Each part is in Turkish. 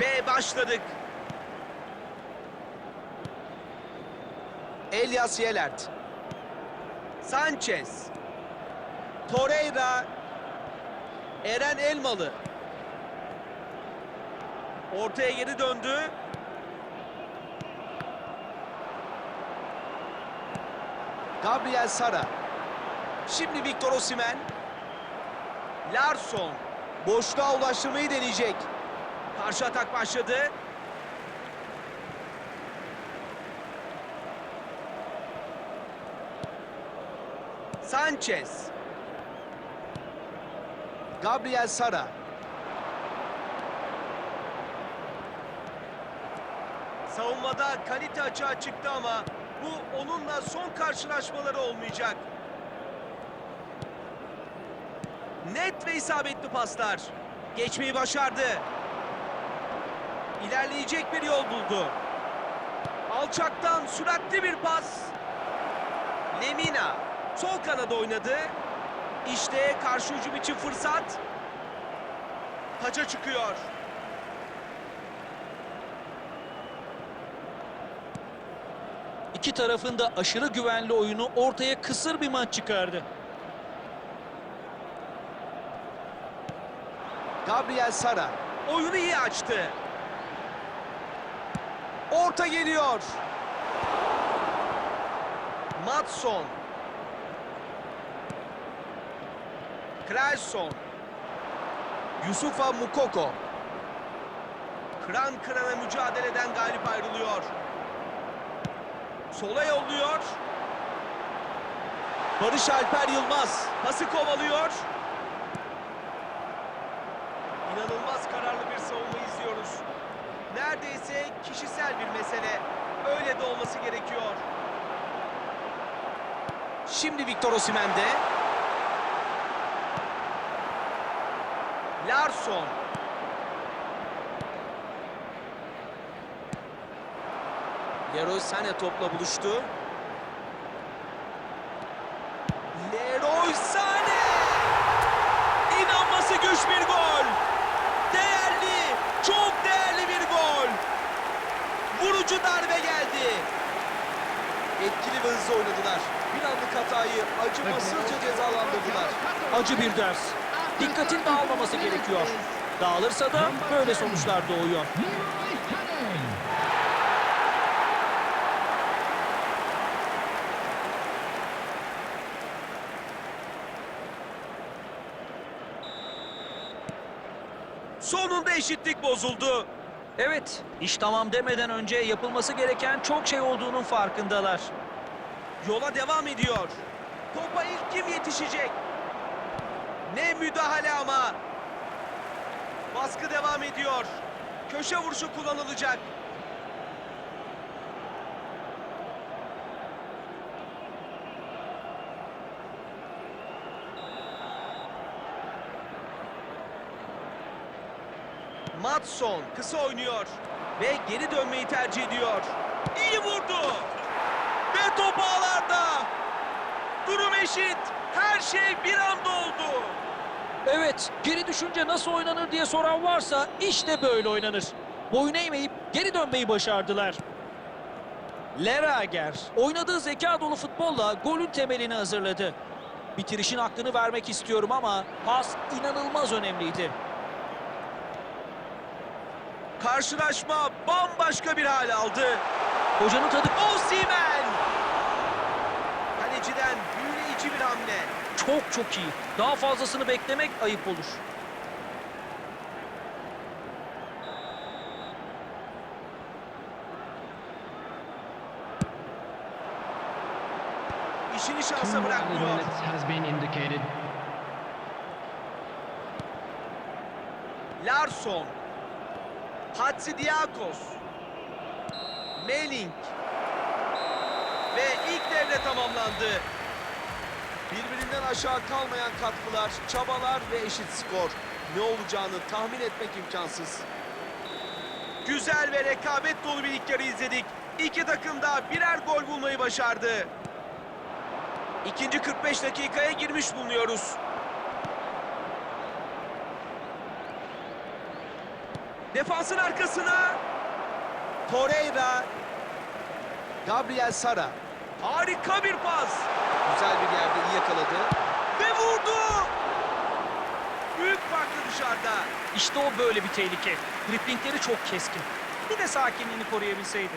Ve başladık. Elias Yelert. Sanchez. Torreira. Eren Elmalı. Ortaya geri döndü. Gabriel Sara. Şimdi Victor Osimhen. Larsson. Boşluğa ulaştırmayı deneyecek. Karşı atak başladı. Sanchez. Gabriel Sara. Savunmada kalite açığa çıktı ama bu onunla son karşılaşmaları olmayacak. Net ve isabetli paslar. Geçmeyi başardı. İlerleyecek bir yol buldu. Alçaktan süratli bir pas. Lemina sol kanada oynadı. İşte karşı hücum için fırsat. Taça çıkıyor. İki tarafın da aşırı güvenli oyunu ortaya kısır bir maç çıkardı. Gabriel Sara oyunu iyi açtı. Orta geliyor. Matson. Kralson. Yusufa Mukoko. Kıran kırana mücadeleden galip ayrılıyor. Sola yolluyor. Barış Alper Yılmaz pası kovalıyor. İnanılmaz kararlı bir savunma izliyoruz. Neredeyse kişisel bir mesele. Öyle de olması gerekiyor. Şimdi Victor Osimhen'de. Larsson. Leroy Sané topla buluştu. Leroy Sané! İnanması güç bir gol. Değerli, çok değerli bir gol. Vurucu darbe geldi. Etkili ve hızlı oynadılar. Bir anlık hatayı acımasızca cezalandırdılar. Acı bir ders. Dikkatin dağılmaması gerekiyor. Dağılırsa da böyle sonuçlar doğuyor. Sonunda eşitlik bozuldu. Evet, iş tamam demeden önce yapılması gereken çok şey olduğunun farkındalar. Yola devam ediyor. Topa ilk kim yetişecek? Ne müdahale ama. Baskı devam ediyor. Köşe vuruşu kullanılacak. Matson kısa oynuyor ve geri dönmeyi tercih ediyor. İyi vurdu. Ve top ağlarda. Durum eşit. Her şey bir anda oldu. Evet, geri düşünce nasıl oynanır diye soran varsa işte böyle oynanır. Boyun eğmeyip geri dönmeyi başardılar. Lerager oynadığı zeka dolu futbolla golün temelini hazırladı. Bitirişin hakkını vermek istiyorum ama pas inanılmaz önemliydi. Karşılaşma bambaşka bir hal aldı. Hocanın tadı Osimhen! Kaleciden büyüleyici bir hamle. çok çok iyi. Daha fazlasını beklemek ayıp olur. İşini şansa bırakmıyor. minutes Hatsidiakos. Melink. Ve ilk devre tamamlandı. Birbirinden aşağı kalmayan katkılar, çabalar ve eşit skor. Ne olacağını tahmin etmek imkansız. Güzel ve rekabet dolu bir ilk yarı izledik. İki takım da birer gol bulmayı başardı. İkinci 45 dakikaya girmiş bulunuyoruz. Defansın arkasına. Torreira. Gabriel Sara. Harika bir pas. Güzel bir yerde iyi yakaladı. Ve vurdu. Büyük farklı dışarıda. İşte o böyle bir tehlike. Driplingleri çok keskin. Bir de sakinliğini koruyabilseydi.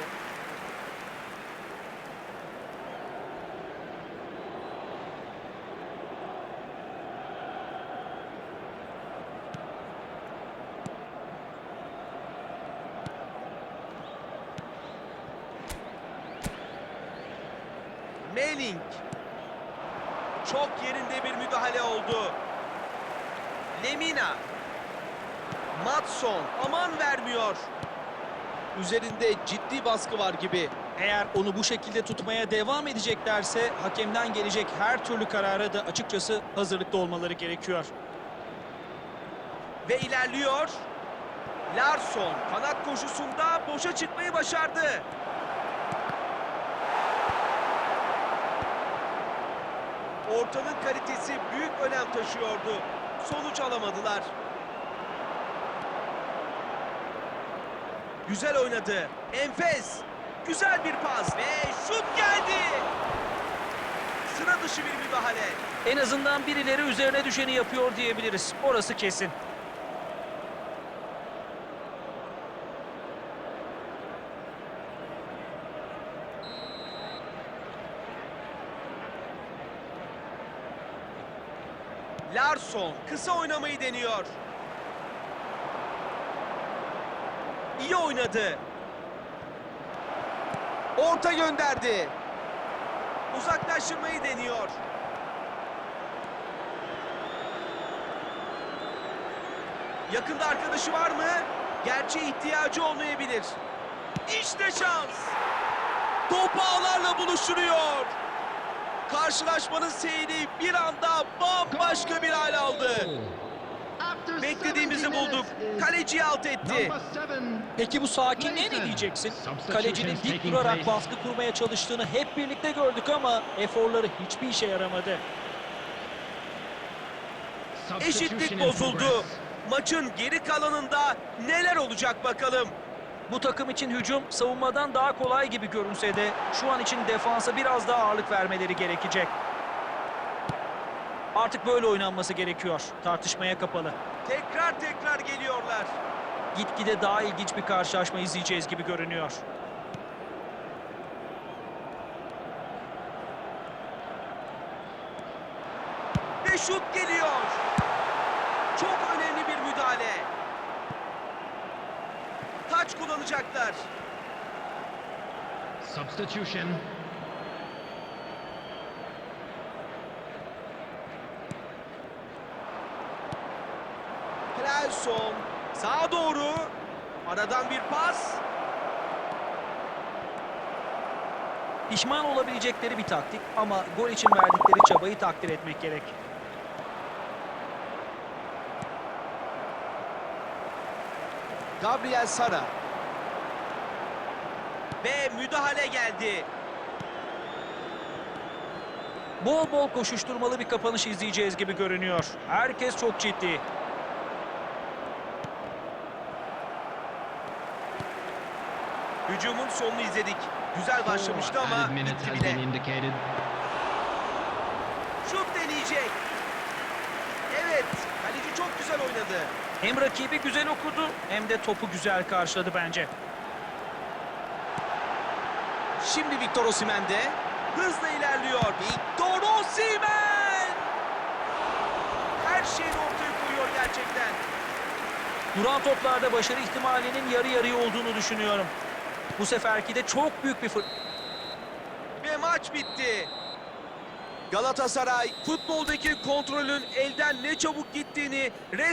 Melling. Çok yerinde bir müdahale oldu. Lemina. Matson aman vermiyor. Üzerinde ciddi baskı var gibi. Eğer onu bu şekilde tutmaya devam edeceklerse hakemden gelecek her türlü karara da açıkçası hazırlıklı olmaları gerekiyor. Ve ilerliyor. Larsson kanat koşusunda boşa çıkmayı başardı. Ortanın kalitesi büyük önem taşıyordu. Sonuç alamadılar. Güzel oynadı. Enfes. Güzel bir pas ve şut geldi. Sıra dışı bir müdahale. En azından birileri üzerine düşeni yapıyor diyebiliriz. Orası kesin. Larsson kısa oynamayı deniyor. İyi oynadı. Orta gönderdi. Uzaklaştırmayı deniyor. Yakında arkadaşı var mı? Gerçi ihtiyacı olmayabilir. İşte şans. Topu ağlarla buluşturuyor. Karşılaşmanın seyri bir anda bambaşka bir hal aldı. Beklediğimizi 70 bulduk. Kaleciyi alt etti. Peki bu sakinliğe ne diyeceksin? Kalecinin dik durarak baskı kurmaya çalıştığını hep birlikte gördük ama eforları hiçbir işe yaramadı. Eşitlik bozuldu. Maçın geri kalanında neler olacak bakalım. Bu takım için hücum savunmadan daha kolay gibi görünse de şu an için defansa biraz daha ağırlık vermeleri gerekecek. Artık böyle oynanması gerekiyor. Tartışmaya kapalı. Tekrar tekrar geliyorlar. Gitgide daha ilginç bir karşılaşma izleyeceğiz gibi görünüyor. Ve şut geliyor. Çok önemli bir müdahale. Taç kullanacaklar. Substitution. Klaason sağa doğru. Aradan bir pas. Pişman olabilecekleri bir taktik ama gol için verdikleri çabayı takdir etmek gerek. Gabriel Sara. Ve müdahale geldi. Bol bol koşuşturmalı bir kapanış izleyeceğiz gibi görünüyor. Herkes çok ciddi. Hücumun sonunu izledik. Güzel başlamıştı ama bitti bile. Şut deneyecek. Evet, kaleci çok güzel oynadı. Hem rakibi güzel okudu hem de topu güzel karşıladı bence. Şimdi Victor Osimhen'de hızla ilerliyor. Victor Osimhen! Her şeyini ortaya koyuyor gerçekten. Duran toplarda başarı ihtimalinin yarı yarıya olduğunu düşünüyorum. Bu seferki de çok büyük bir fır... Ve maç bitti. Galatasaray futboldaki kontrolün elden ne çabuk gittiğini